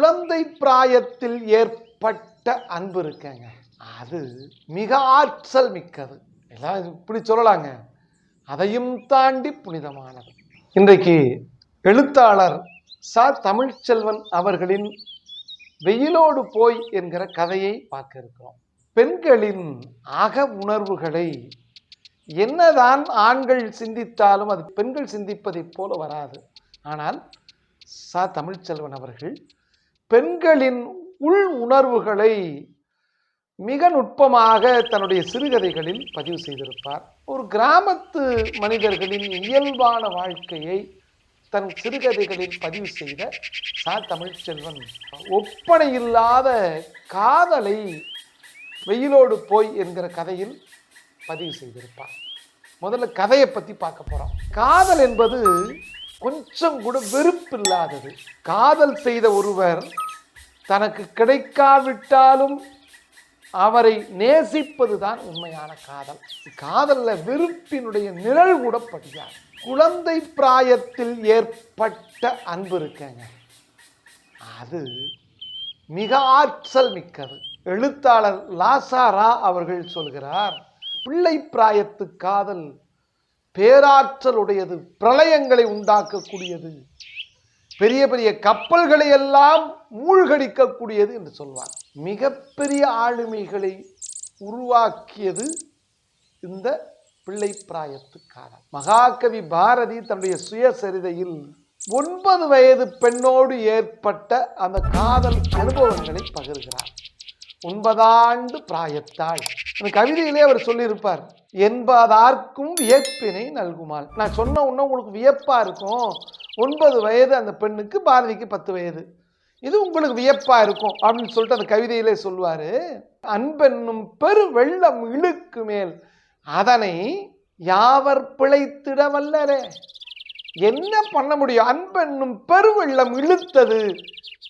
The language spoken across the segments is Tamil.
குழந்தை பிராயத்தில் ஏற்பட்ட அன்பு இருக்கேங்க. அது மிக ஆற்றல் மிக்கது. எல்லாம் இப்படி சொல்லலாங்க. அதையும் தாண்டி புனிதமானது. இன்றைக்கு எழுத்தாளர் ச. தமிழ்ச்செல்வன் அவர்களின் வெயிலோடு போய் என்கிற கதையை பார்க்க இருக்கிறோம். பெண்களின் அக உணர்வுகளை என்னதான் ஆண்கள் சிந்தித்தாலும் அது பெண்கள் சிந்திப்பதைப் போல வராது. ஆனால் ச. தமிழ்ச்செல்வன் அவர்கள் பெண்களின் உள் உணர்வுகளை மிக நுட்பமாக தன்னுடைய சிறுகதைகளில் பதிவு செய்திருப்பார். ஒரு கிராமத்து மனிதர்களின் இயல்பான வாழ்க்கையை தன் சிறுகதைகளில் பதிவு செய்த சா. தமிழ்ச்செல்வன். ஒப்பனை இல்லாத காதலை வெயிலோடு போய் என்கிற கதையில் பதிவு செய்திருப்பார். முதல்ல கதையை பற்றி பார்க்க போகிறோம் காதல் என்பது கொஞ்சம் கூட வெறுப்பில்லாதது. காதல் செய்த ஒருவர் தனக்கு கிடைக்காவிட்டாலும் அவரை நேசிப்பது தான் உண்மையான காதல். காதலில் வெறுப்பினுடைய நிழல் கூட படியார் குழந்தை பிராயத்தில் ஏற்பட்ட அன்பு இருக்கேங்க. அது மிக ஆற்றல் மிக்கது. எழுத்தாளர் லாசாரா அவர்கள் சொல்கிறார் பிள்ளை பிராயத்து காதல் பேராற்றலுடையது பிரளயங்களை உண்டாக்கக்கூடியது பெரிய பெரிய கப்பல்களை எல்லாம் மூழ்கடிக்கக்கூடியது என்று சொல்வார். மிகப்பெரிய ஆளுமைகளை உருவாக்கியது இந்த பிள்ளை பிராயத்து காலம் மகாகவி பாரதி தன்னுடைய சுயசரிதையில் ஒன்பது வயது பெண்ணோடு ஏற்பட்ட அந்த காதல் அனுபவங்களை பகிர்கிறார். ஒன்பதாண்டு பிராயத்தாள் அந்த கவிதையிலே அவர் சொல்லியிருப்பார் என்பதார்க்கும் வியப்பினை நல்குமாள் நான் சொன்ன உடனே உங்களுக்கு வியப்பா இருக்கும். ஒன்பது வயது அந்த பெண்ணுக்கு பாரதிக்கு பத்து வயது. இது உங்களுக்கு வியப்பாக இருக்கும் அப்படின்னு சொல்லிட்டு அந்த கவிதையிலே சொல்லுவார். அன்பென்னும் பெரு வெள்ளம் இழுக்கு மேல். அதனை யாவர் பிழைத்திட வல்லரே? என்ன பண்ண முடியும்? அன்பென்னும் பெருவெள்ளம் இழுத்தது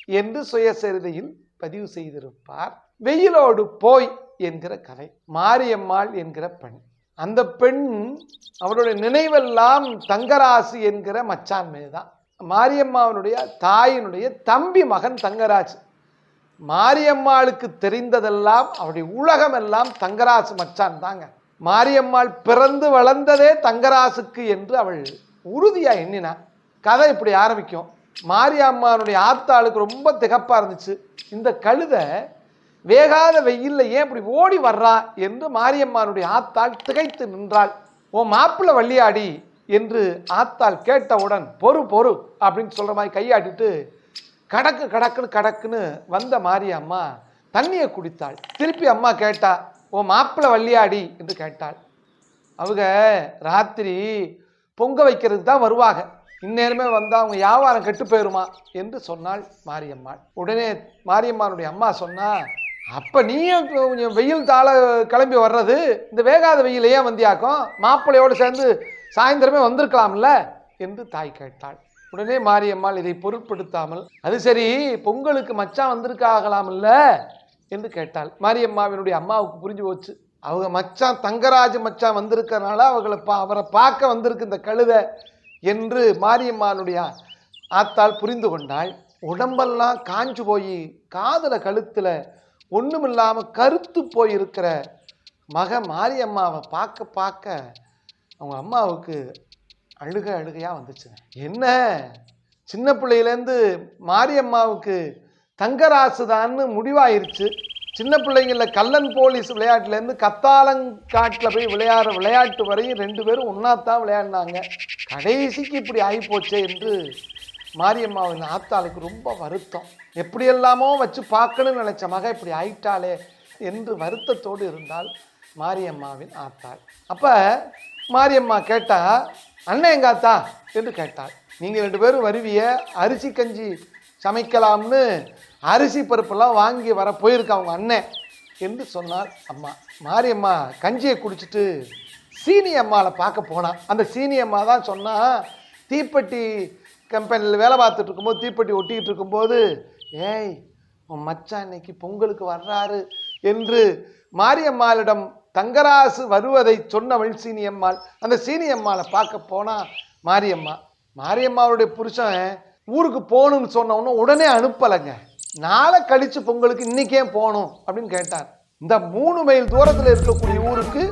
என்று சுயசரிதையில் பதிவு செய்திருப்பார். வெயிலோடு போய் என்கிற கதை. மாரியம்மாள் என்கிற பெண். அந்த பெண் அவருடைய நினைவெல்லாம் தங்கராசு என்கிற மச்சான் மீதுதான் மாரியம்மாவனுடைய தாயினுடைய தம்பி மகன் தங்கராஜ் மாரியம்மாளுக்கு தெரிந்ததெல்லாம் அவருடைய உலகமெல்லாம் தங்கராசு மச்சான் தாங்க. மாரியம்மாள் பிறந்து வளர்ந்ததே தங்கராசுக்கு என்று அவள் உறுதியாக எண்ணினா. கதை இப்படி ஆரம்பிக்கும். மாரியம்மானுடைய ஆத்தாளுக்கு ரொம்ப திகப்பாக இருந்துச்சு. இந்த கழுதை வேகாத வெயில்ல ஏன் இப்படி ஓடி வர்றா என்று மாரியம்மானுடைய ஆத்தாள் திகைத்து நின்றாள். ஓ மாப்பிள்ள வள்ளியாடி என்று ஆத்தாள் கேட்டவுடன் பொறு பொறு அப்படின்னு சொல்கிற மாதிரி கையாட்டிட்டு கடக்கு கடக்குன்னு கடக்குன்னு வந்த மாரியம்மா தண்ணியை குடித்தாள். திருப்பி அம்மா கேட்டா ஓ மாப்பிள்ள வள்ளியாடி என்று கேட்டாள். அவங்க ராத்திரி பொங்க வைக்கிறதுக்கு தான் வருவாங்க. இந்நேரமே வந்தால் அவங்க வியாபாரம் கெட்டு போயிருமா என்று சொன்னாள் மாரியம்மாள். உடனே மாரியம்மானுடைய அம்மா சொன்னா அப்போ நீயும் கொஞ்சம் வெயில் தாழ கிளம்பி வர்றது இந்த வேகாத வெயிலையே வந்தியாக்கும்? மாப்பிள்ளையோடு சேர்ந்து சாயந்தரமே வந்திருக்கலாம்ல? என்று தாய் கேட்டாள். உடனே மாரியம்மாள் இதை பொருட்படுத்தாமல் அது சரி பொங்கலுக்கு மச்சான் வந்திருக்காகலாம்ல? என்று கேட்டாள். மாரியம்மாவினுடைய அம்மாவுக்கு புரிஞ்சு போச்சு. அவங்க மச்சான் தங்கராஜ் மச்சான் வந்திருக்கனால அவங்களை பா அவரை பார்க்க வந்திருக்கு இந்த கழுதை என்று மாரியம்மானுடைய ஆத்தாள் புரிந்து கொண்டாள். உடம்பெல்லாம் காஞ்சு போய் காதுல கழுத்தில் ஒன்றுமில்லாமல் கருத்து போயிருக்கிற மக மாரியம்மாவை பார்க்க பார்க்க அவங்க அம்மாவுக்கு அழுக அழுகையாக வந்துச்சுங்க. என்ன? சின்ன பிள்ளையிலேருந்து மாரியம்மாவுக்கு தங்கராசுதான்னு முடிவாயிருச்சு. சின்ன பிள்ளைங்கள கல்லன் போலீஸ் விளையாட்டுலேருந்து கத்தாலங்காட்டில் போய் விளையாடுற விளையாட்டு வரையும் ரெண்டு பேரும் ஒன்றாத்தான் விளையாடினாங்க. கடைசிக்கு இப்படி ஆகிப்போச்சே என்று மாரியம்மாவின் ஆத்தாளுக்கு ரொம்ப வருத்தம். எப்படியெல்லாமோ வச்சு பார்க்கணும்னு நினச்ச மக இப்படி ஆயிட்டாளே என்று வருத்தத்தோடு இருந்தால் மாரியம்மாவின் ஆத்தாள். அப்போ மாரியம்மா கேட்டால் அண்ணன் எங்க ஆத்தா? என்று கேட்டாள். நீங்கள் ரெண்டு பேரும் வருவிய அரிசி கஞ்சி சமைக்கலாம்னு அரிசி பருப்பெல்லாம் வாங்கி வர போயிருக்கா அவங்க அண்ணன் என்று சொன்னார் அம்மா. மாரியம்மா கஞ்சியை குடிச்சிட்டு சீனி அம்மாவை பார்க்க போனான் அந்த சீனி அம்மா தான் சொன்னால் தீப்பெட்டி கம்பெனியில் வேலை பார்த்துட்டு இருக்கும்போது தீப்பெட்டி ஒட்டிக்கிட்டு இருக்கும்போது ஏய் உன் மச்சான் இன்னைக்கு பொங்கலுக்கு வர்றாரு என்று மாரியம்மாளிடம் தங்கராசு வருவதை சொன்னவள் சீனியம்மாள். அந்த சீனியம்மாளை பார்க்க போனால் மாரியம்மா மாரியம்மாவுடைய புருஷன் ஊருக்கு போகணும்னு சொன்ன உடனே அனுப்பலைங்க. நாளை கழிச்சு பொங்கலுக்கு இன்றைக்கே போகணும்? அப்படின்னு கேட்டார். இந்த மூணு மைல் தூரத்தில் இருக்கக்கூடிய ஊருக்கு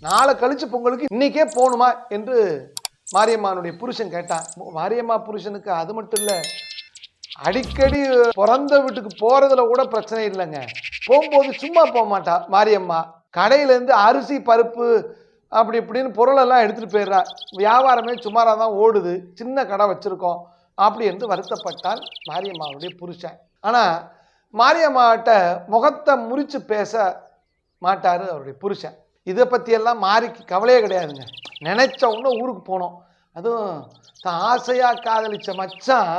நாளை கழிச்சு பொங்கலுக்கு இன்றைக்கே போகணுமா? என்று மாரியம்மானுடைய புருஷன் கேட்டான் மாரியம்மா புருஷனுக்கு அது மட்டும் இல்லை அடிக்கடி பிறந்த வீட்டுக்கு போகிறதுல கூட பிரச்சனை இல்லைங்க. போகும்போது சும்மா போக மாட்டா மாரியம்மா. கடையிலேருந்து அரிசி பருப்பு அப்படி இப்படின்னு பொருளெல்லாம் எடுத்துகிட்டு போயிடுறா. வியாபாரமே சுமாராக தான் ஓடுது. சின்ன கடை வச்சுருக்கோம். அப்படி என்று வருத்தப்பட்டால் மாரியம்மாவுடைய புருஷன். ஆனால் மாரியம்மாவிட்ட முகத்தை முறித்து பேச மாட்டார் அவருடைய புருஷன். இதை பற்றியெல்லாம் மாறிக்கு கவலையே கிடையாதுங்க. நினச்ச உடனே ஊருக்கு போனோம். அதுவும் தான் ஆசையாக காதலிச்ச மச்சான்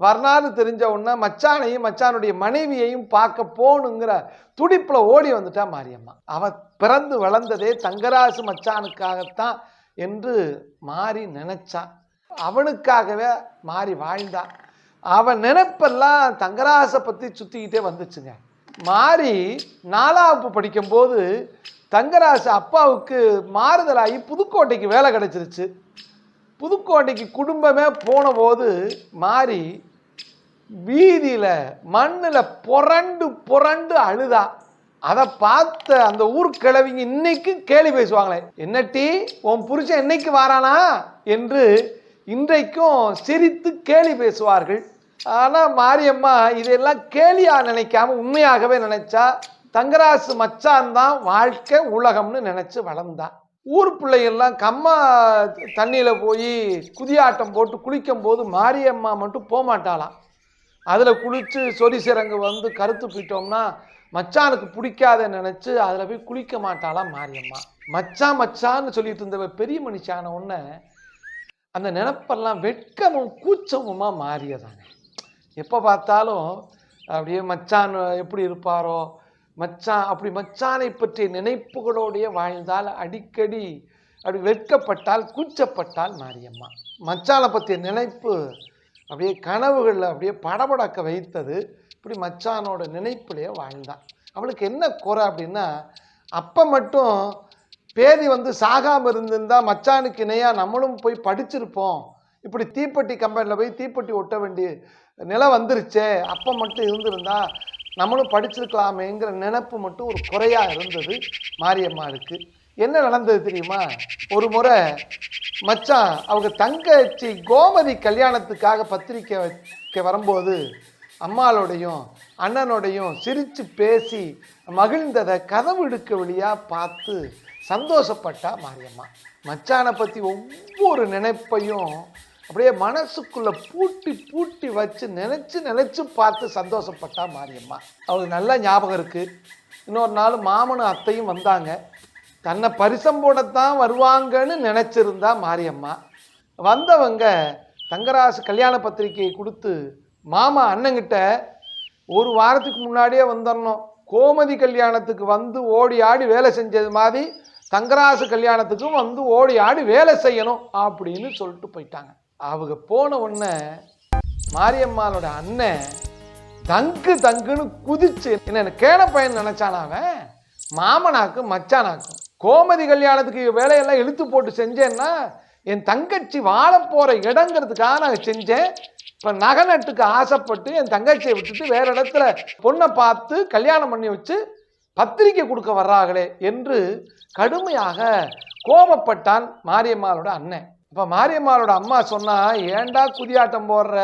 வரலாறு தெரிஞ்ச உடனே மச்சானையும் மச்சானுடைய மனைவியையும் பார்க்க போகணுங்கிற துடிப்பில் ஓடி வந்துட்டா மாரியம்மா. அவ பிறந்து வளர்ந்ததே தங்கராசு மச்சானுக்காகத்தான் என்று மாறி நினச்சான் அவனுக்காகவே மாறி வாழ்ந்தா. அவன் நினைப்பெல்லாம் தங்கராசை பற்றி சுற்றிக்கிட்டே வந்துச்சுங்க. மாறி நாலாவது படிக்கும்போது தங்கராசு அப்பாவுக்கு மாறுதலாகி புதுக்கோட்டைக்கு வேலை கிடச்சிருச்சு. புதுக்கோட்டைக்கு குடும்பமே போன போது மாறி வீதியில் மண்ணில் புரண்டு புரண்டு அழுதா. அதை பார்த்த அந்த ஊர் கிழவிங்க கேலி பேசுவாங்களே என்னட்டி உன் புருஷன் என்னைக்கு வாரானா? என்று இன்றைக்கும் சிரித்து கேலி பேசுவார்கள். ஆனால் மாரியம்மா இதெல்லாம் கேலியா நினைக்காம உண்மையாகவே நினைச்சா தங்கராசு மச்சான் தான் வாழ்க்கை உலகம்னு நினச்சி வளர்ந்தான் ஊர் பிள்ளைகள்லாம் கம்மா தண்ணியில் போய் குதியாட்டம் போட்டு குளிக்கும் போது மாரியம்மா மட்டும் போக மாட்டாளாம் அதில் குளித்து சொரி சிறங்கு வந்து கருத்து போயிட்டோம்னா மச்சானுக்கு பிடிக்காத நினச்சி அதில் போய் குளிக்க மாட்டாளாம் மாரியம்மா. மச்சான் மச்சான்னு சொல்லிட்டு இருந்தவ பெரிய மனுஷான உடனே அந்த நினப்பெல்லாம் வெட்கமும் கூச்சமுமா மாறியதாங்க எப்போ பார்த்தாலும் அப்படியே மச்சான் எப்படி இருப்பாரோ மச்சான் அப்படி மச்சானை பற்றிய நினைப்புகளோடைய வாழ்ந்தால் அடிக்கடி அப்படி வெட்கப்பட்டால் கூச்சப்பட்டால் மாரியம்மா. மச்சானை பற்றிய நினைப்பு அப்படியே கனவுகளில் அப்படியே படபடக்க வைத்தது இப்படி மச்சானோட நினைப்பிலேயே வாழ்ந்தான். அவளுக்கு என்ன குறை அப்படின்னா அப்போ மட்டும் பேதி வந்து சாகாமல் இருந்திருந்தால் மச்சானுக்கு இணையாக நம்மளும் போய் படிச்சிருப்போம். இப்படி தீப்பெட்டி கம்பெனியில் போய் தீப்பெட்டி ஒட்ட வேண்டிய நிலம் வந்துருச்சே அப்போ மட்டும் இருந்திருந்தா நம்மளும் படிச்சிருக்கலாமேங்கிற நினப்பு மட்டும் ஒரு குறையாக இருந்தது மாரியம்மாளுக்கு. என்ன நடந்தது தெரியுமா? ஒரு முறை மச்சான் அவங்க தங்கச்சி கோமதி கல்யாணத்துக்காக பத்திரிக்கை வைக்க வரும்போது அம்மாளோடையும் அண்ணனோடையும் சிரித்து பேசி மகிழ்ந்ததை கதவு இடுக்க வழியாக பார்த்து சந்தோஷப்பட்டா மாரியம்மா. மச்சானை பற்றி ஒவ்வொரு நினைப்பையும் அப்படியே மனசுக்குள்ள பூட்டி பூட்டி வச்சு நினைச்சு நினைச்சு பார்த்து சந்தோஷப்பட்டா மாரியம்மா. அவளுக்கு நல்ல ஞாபகம் இருக்கு. இன்னொரு நாள் மாமனும் அத்தையும் வந்தாங்க. தன்னை பரிசம் போடத்தான் வருவாங்கன்னு நினச்சிருந்தா மாரியம்மா. வந்தவங்க தங்கராசு கல்யாண பத்திரிக்கையை கொடுத்து மாமா அண்ணங்கிட்ட ஒரு வாரத்துக்கு முன்னாடியே வந்துடணும் கோமதி கல்யாணத்துக்கு வந்து ஓடி ஆடி வேலை செஞ்சது மாதிரி தங்கராசு கல்யாணத்துக்கும் வந்து ஓடி ஆடி வேலை செய்யணும் அப்படின்னு சொல்லிட்டு போயிட்டாங்க. அவங்க போன உடனே மாரியம்மாளோட அண்ணன் தங்கு தங்குன்னு குதிச்சு என்ன கேன பையன் நினைச்சானா அவன்? மாமனாக்கும் மச்சானாக்கும். கோமதி கல்யாணத்துக்கு வேலையெல்லாம் இழுத்து போட்டு செஞ்சேன்னா என் தங்கச்சி வாழ போகிற இடங்கிறதுக்காக நான் செஞ்சேன். இப்போ நகை நட்டுக்கு ஆசைப்பட்டு என் தங்கச்சியை விட்டுட்டு வேற இடத்துல பொண்ணை பார்த்து கல்யாணம் பண்ணி வச்சு பத்திரிக்கை கொடுக்க வர்றாங்களே என்று கடுமையாக கோபப்பட்டான் மாரியம்மாளோட அண்ணன். இப்போ மாரியம்மாளோட அம்மா சொன்னால் ஏன்டா குதியாட்டம் போடுற?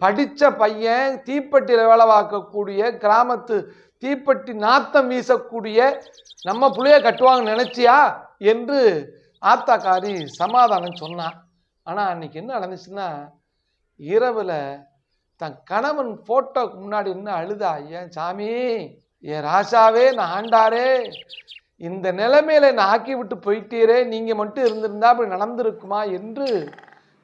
படித்த பையன் தீப்பெட்டியில் வேலை பார்க்கக்கூடிய கிராமத்து தீப்பெட்டி நாத்தம் வீசக்கூடிய நம்ம புள்ளைய கட்டுவாங்கன்னு நினச்சியா? என்று ஆத்தாக்காரி சமாதானம் சொன்னான் ஆனால் அன்னைக்கு என்ன நடந்துச்சுன்னா இரவில் தன் கணவன் ஃபோட்டோக்கு முன்னாடி என்ன அழுதா ஏன் சாமி என் ராசாவே நான் ஆண்டாரே இந்த நிலைமையில என்னை ஆக்கி விட்டு போயிட்டீரே நீங்கள் மட்டும் இருந்திருந்தா அப்படி நடந்திருக்குமா என்று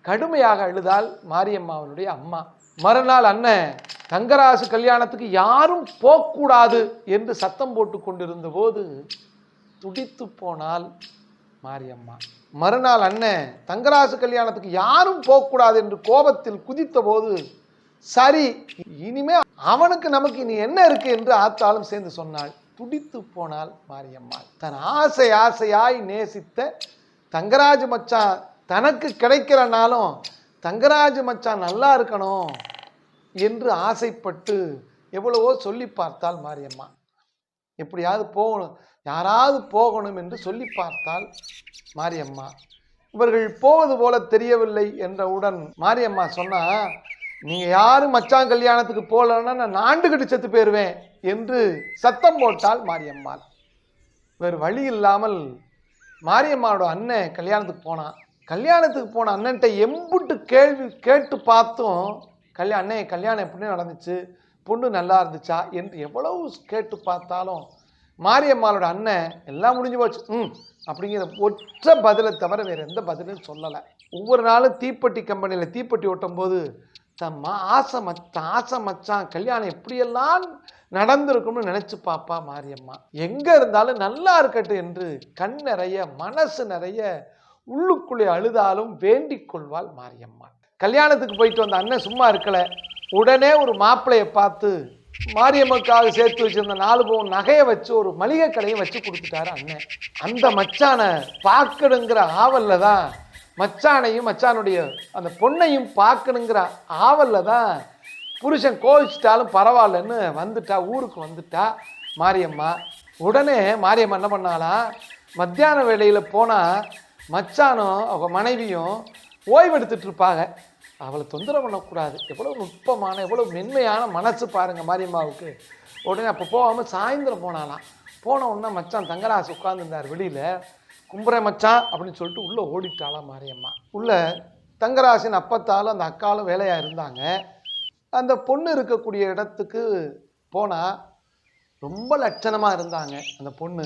கடுமையாக அழுதால் மாரியம்மாவனுடைய அம்மா. மறுநாள் அண்ணன் தங்கராசு கல்யாணத்துக்கு யாரும் போகக்கூடாது என்று சத்தம் போட்டு கொண்டிருந்த போது துடித்து போனால் மாரியம்மா. மறுநாள் அண்ணன் தங்கராசு கல்யாணத்துக்கு யாரும் போகக்கூடாது என்று கோபத்தில் குதித்த போது சரி இனிமே அவனுக்கு நமக்கு இனி என்ன இருக்கு என்று ஆத்தாலும் சேர்ந்து சொன்னாள். துடித்து போனாள் மாரியம்மாள். தன் ஆசை ஆசையாய் நேசித்த தங்கராஜ் மச்சான் தனக்கு கிடைக்கிறனாலும் தங்கராஜ் மச்சான் நல்லா இருக்கணும் என்று ஆசைப்பட்டு எவ்வளவோ சொல்லி பார்த்தால் மாரியம்மா. எப்படியாவது போகணும் யாராவது போகணும் என்று சொல்லி பார்த்தால் மாரியம்மா. இவர்கள் போவது போல தெரியவில்லை என்றவுடன் மாரியம்மா சொன்னா நீங்கள் யாரும் மச்சான் கல்யாணத்துக்கு போகலன்னா நான் நாண்டுகிட்டு செத்து போயிடுவேன் என்று சத்தம் போட்டால் மாரியம்மாள். வேறு வழி இல்லாமல் மாரியம்மாவோட அண்ணன் கல்யாணத்துக்கு போனான். கல்யாணத்துக்கு போன அண்ணன்ட்ட எம்புட்டு கேள்வி கேட்டு பார்த்தும். கல்யாண அண்ணே கல்யாணம் எப்படி நடந்துச்சு? பொண்ணு நல்லா இருந்துச்சா? என்று எவ்வளவு கேட்டு பார்த்தாலும் மாரியம்மாளோட அண்ணன் எல்லாம் முடிஞ்சு போச்சு. ம். அப்படிங்கிற ஒற்ற பதிலை தவிர வேறு எந்த பதிலும் சொல்லலை. ஒவ்வொரு நாளும் தீப்பெட்டி கம்பெனியில் தீப்பெட்டி ஓட்டும் போது தன் மா ஆசை மச்சான் ஆசை மச்சான் கல்யாணம் எப்படியெல்லாம் நடந்திருக்கும்னு நினச்சி பாப்பா மாரியம்மா. எங்கே இருந்தாலும் நல்லா இருக்கட்டும் என்று கண் நிறைய மனசு நிறைய உள்ளுக்குள்ளே அழுதாலும் வேண்டிக் கொள்வாள் மாரியம்மா. கல்யாணத்துக்கு போயிட்டு வந்த அண்ணன் சும்மா இருக்கலை. உடனே ஒரு மாப்பிளையை பார்த்து மாரியம்மக்காக சேர்த்து வச்சிருந்த நாலு பவுன் நகையை வச்சு ஒரு மளிகை கடையை வச்சு கொடுத்துட்டாரு அண்ணன். அந்த மச்சானை பார்க்கணுங்கிற ஆவல்ல தான் மச்சானையும் மச்சானுடைய அந்த பொண்ணையும் பார்க்கணுங்கிற ஆவல்ல தான் புருஷன் கோவிச்சிட்டாலும் பரவாயில்லன்னு வந்துட்டா ஊருக்கு வந்துட்டா மாரியம்மா. உடனே மாரியம்மா என்ன பண்ணாலாம் மத்தியான வேளையில் போனால் மச்சானும் அவங்க மனைவியும் ஓய்வெடுத்துட்டு இருப்பாங்க அவளை தொந்தரவு பண்ணக்கூடாது. எவ்வளோ நுட்பமான எவ்வளோ மென்மையான மனசு பாருங்கள் மாரியம்மாவுக்கு. உடனே அப்போ போகாமல் சாயந்தரம் போனாலாம் போன உடனே மச்சான் தங்கராசு உட்காந்துருந்தார் வெளியில். கும்புற மச்சான் அப்படின்னு சொல்லிட்டு உள்ளே ஓடிட்டாளாம் மாரியம்மா. உள்ள தங்கராசின் அப்பத்தாலும் அந்த அக்காலும் வேலையாக இருந்தாங்க. அந்த பொண்ணு இருக்கக்கூடிய இடத்துக்கு போனால் ரொம்ப லட்சணமாக இருந்தாங்க அந்த பொண்ணு.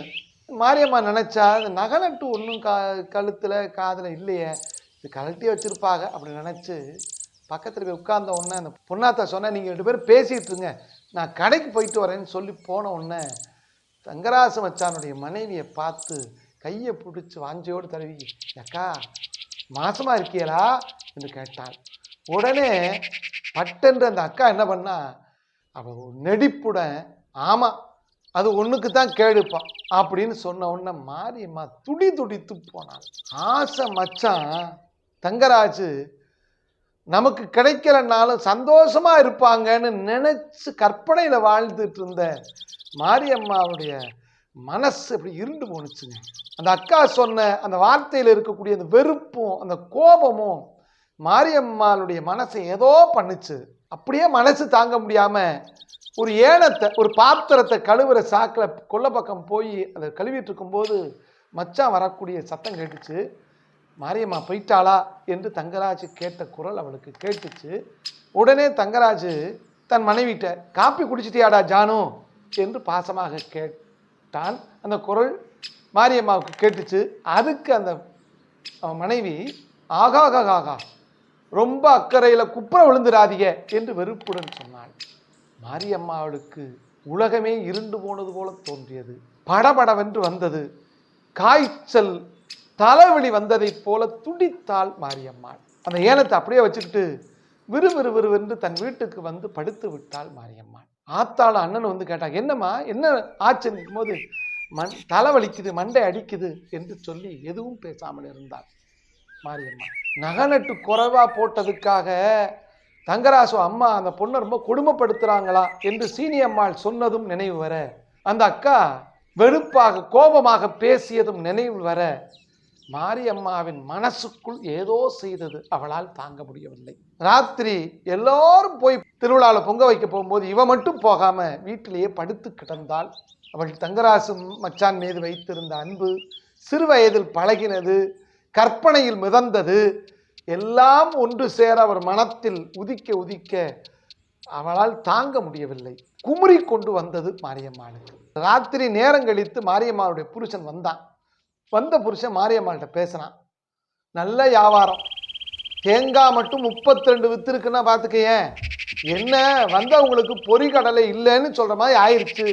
மாரியம்மா நினச்சா அது நகை நட்டு ஒன்றும் கா கழுத்தில் காதில் இல்லையே. இது கழட்டி வச்சுருப்பாங்க. அப்படி நினச்சி பக்கத்தில் போய் உட்கார்ந்த உடனே அந்த பொண்ணாத்த சொன்னேன் நீங்கள் ரெண்டு பேரும் பேசிகிட்டு இருங்க. நான் கடைக்கு போயிட்டு வரேன்னு சொல்லி போன உடனே தங்கராச மச்சானுடைய மனைவியை பார்த்து கையை பிடிச்சி வாஞ்சையோடு தழுவி அக்கா மாசமாக இருக்கியலா என்று கேட்டாள். உடனே பட்டென்று அந்த அக்கா என்ன பண்ணா அவள் நெடிப்புடன் ஆமாம் அது ஒன்றுக்கு தான் கேடுப்பான் அப்படின்னு சொன்ன உடனே மாரியம்மா துடி துடித்து போனாள். ஆசை மச்சான் தங்கராஜு நமக்கு கிடைக்கலனாலும் சந்தோஷமா இருப்பாங்கன்னு நினச்சி கற்பனையில் வாழ்ந்துட்டு இருந்த மாரியம்மாவுடைய மனசு அப்படி இருண்டு போணுச்சுங்க. அந்த அக்கா சொன்ன அந்த வார்த்தையில் இருக்கக்கூடிய அந்த வெறுப்பும் அந்த கோபமும் மாரியம்மாளுடைய மனசை ஏதோ பண்ணுச்சு. அப்படியே மனசு தாங்க முடியாமல் ஒரு ஏனத்தை ஒரு பாத்திரத்தை கழுவுற சாக்கில் கொல்லை பக்கம் போய் அதை கழுவிட்டு இருக்கும்போது மச்சான் வரக்கூடிய சத்தம் கேட்டுச்சு. மாரியம்மா போயிட்டாளா என்று தங்கராஜ் கேட்ட குரல் அவளுக்கு கேட்டுச்சு. உடனே தங்கராஜு தன் மனைவிட்ட காப்பி குடிச்சிட்டியாடா ஜானு? என்று பாசமாக கேட்டான் அந்த குரல் மாரியம்மாவுக்கு கேட்டுச்சு. அதுக்கு அந்த மனைவி ஆகாகாகா ரொம்ப அக்கறையில் குப்புற விழுந்துடாதீங்க என்று வெறுப்புடன் சொன்னாள். மாரியம்மாவுக்கு உலகமே இருண்டு போனது போல தோன்றியது. படபடவென்று வந்தது. காய்ச்சல் தலைவலி வந்ததைப் போல துடித்தாள் மாரியம்மாள். அந்த ஏனத்தை அப்படியே வச்சுக்கிட்டு விறுவிறுவிறுவென்று தன் வீட்டுக்கு வந்து படுத்து விட்டாள் மாரியம்மாள். ஆத்தாள் அண்ணன் வந்து கேட்டாங்க என்னம்மா என்ன ஆச்சுன்னு போது மண் தலைவலிக்குது மண்டை அடிக்குது என்று சொல்லி எதுவும் பேசாமல் இருந்தார் மாரியம்மா. நகநட்டு குறைவா போட்டதுக்காக தங்கராசு அம்மா அந்த பொண்ணை ரொம்ப கொடுமைப்படுத்துகிறாங்களா என்று சீனியம்மாள் சொன்னதும் நினைவு வர அந்த அக்கா வெறுப்பாக கோபமாக பேசியதும் நினைவு வர மாரியம்மாவின் மனசுக்குள் ஏதோ செய்தது அவளால் தாங்க முடியவில்லை. ராத்திரி எல்லோரும் போய் திருவிழாவில் பொங்க வைக்க போகும்போது இவ மட்டும் போகாமல் வீட்டிலேயே படுத்து கிடந்தாள் அவள் தங்கராசு மச்சான் மீது வைத்திருந்த அன்பு சிறு வயதில் பழகினது கற்பனையில் மிதந்தது எல்லாம் ஒன்று சேர அவர் மனத்தில் உதிக்க உதிக்க அவளால் தாங்க முடியவில்லை. குமுறி கொண்டு வந்தது மாரியம்மாளுக்கு. ராத்திரி நேரம் கழித்து மாரியம்மாளுடைய புருஷன் வந்தான். வந்த புருஷன் மாரியம்மாள்கிட்ட பேசினான். நல்ல வியாபாரம். தேங்காய் மட்டும் முப்பத்தி ரெண்டு வித்து இருக்குன்னா பார்த்துக்கேன் என்ன வந்தவங்களுக்கு பொறிகடலை இல்லைன்னு சொல்கிற மாதிரி ஆயிடுச்சு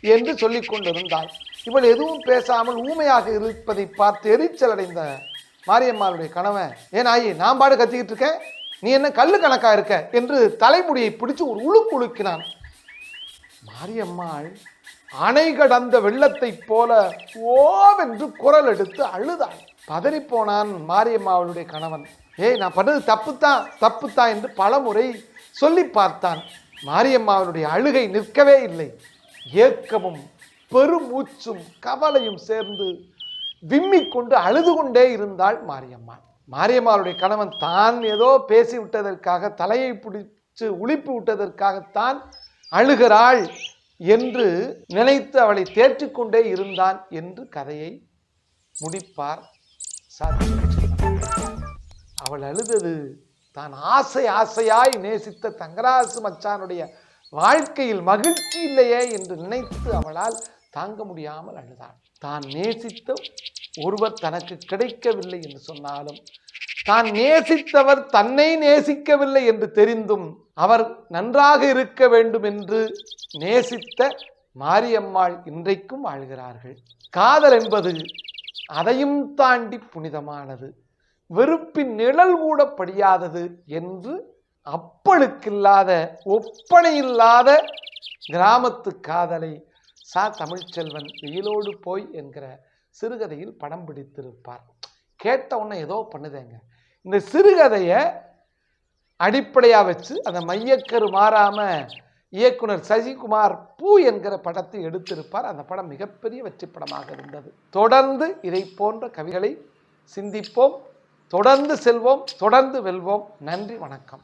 என்று சொல்லி கொண்டிருந்தாள். இவள் எதுவும் பேசாமல் ஊமையாக இருப்பதை பார்த்து எரிச்சல் அடைந்த மாரியம்மாளுடைய கணவன் ஏன் ஆயி நான் பாடு கத்திக்கிட்டு இருக்கேன். நீ என்ன கல்லு கணக்காக இருக்க? என்று தலைமுடியை பிடிச்சு ஒரு உழுக்கு உழுக்கினான் மாரியம்மாள் அணை கடந்த வெள்ளத்தைப் போல ஓவென்று குரல் எடுத்து அழுதாள். பதறிப்போனான் மாரியம்மாவளுடைய கணவன். ஏய் நான் பண்ணது தப்புத்தான் தப்புத்தான் என்று பலமுறை சொல்லி பார்த்தான். மாரியம்மாவனுடைய அழுகை நிற்கவே இல்லை. ஏக்கமும் பெருமூச்சும் கவலையும் சேர்ந்து விம்மிக் கொண்டு அழுது கொண்டே இருந்தாள் மாரியம்மா. மாரியம்மாளுடைய கணவன் தான் ஏதோ பேசி விட்டதற்காக தலையை பிடிச்சு உளிப்பு விட்டதற்காகத்தான் அழுகிறாள் என்று நினைத்து அவளை தேற்றிக்கொண்டே இருந்தான் என்று கதையை முடிப்பார் சாத்தியம் அவள் அழுதது. தான் ஆசை ஆசையாய் நேசித்த தங்கராசு மச்சானுடைய வாழ்க்கையில் மகிழ்ச்சி இல்லையே என்று நினைத்து அவளால் தாங்க முடியாமல் அழுதாள். தான் நேசித்த ஒருவர் தனக்கு கிடைக்கவில்லை என்று சொன்னாலும் தான் நேசித்தவர் தன்னை நேசிக்கவில்லை என்று தெரிந்தும் அவர் நன்றாக இருக்க வேண்டும் என்று நேசித்த மாரியம்மாள் இன்றைக்கும் வாழ்கிறார்கள். காதல் என்பது அதையும் தாண்டி புனிதமானது. வெறுப்பின் நிழல் கூட படியாதது என்று அப்பழுக்கில்லாத ஒப்பனை இல்லாத கிராமத்து காதலை சா தமிழ்ச்செல்வன் வெயிலோடு போய் என்கிற சிறுகதையில் படம் பிடித்திருப்பார். கேட்ட உடனே ஏதோ பண்ணுதேங்க. இந்த சிறுகதையை அடிப்படையாக வச்சு அந்த மையக்கரு மாறாமல் இயக்குனர் சசிகுமார் பூ என்கிற படத்தை எடுத்திருப்பார். அந்த படம் மிகப்பெரிய வெற்றி படமாக இருந்தது. தொடர்ந்து இதை போன்ற கவிகளை சிந்திப்போம். தொடர்ந்து செல்வோம் தொடர்ந்து வெல்வோம். நன்றி வணக்கம்.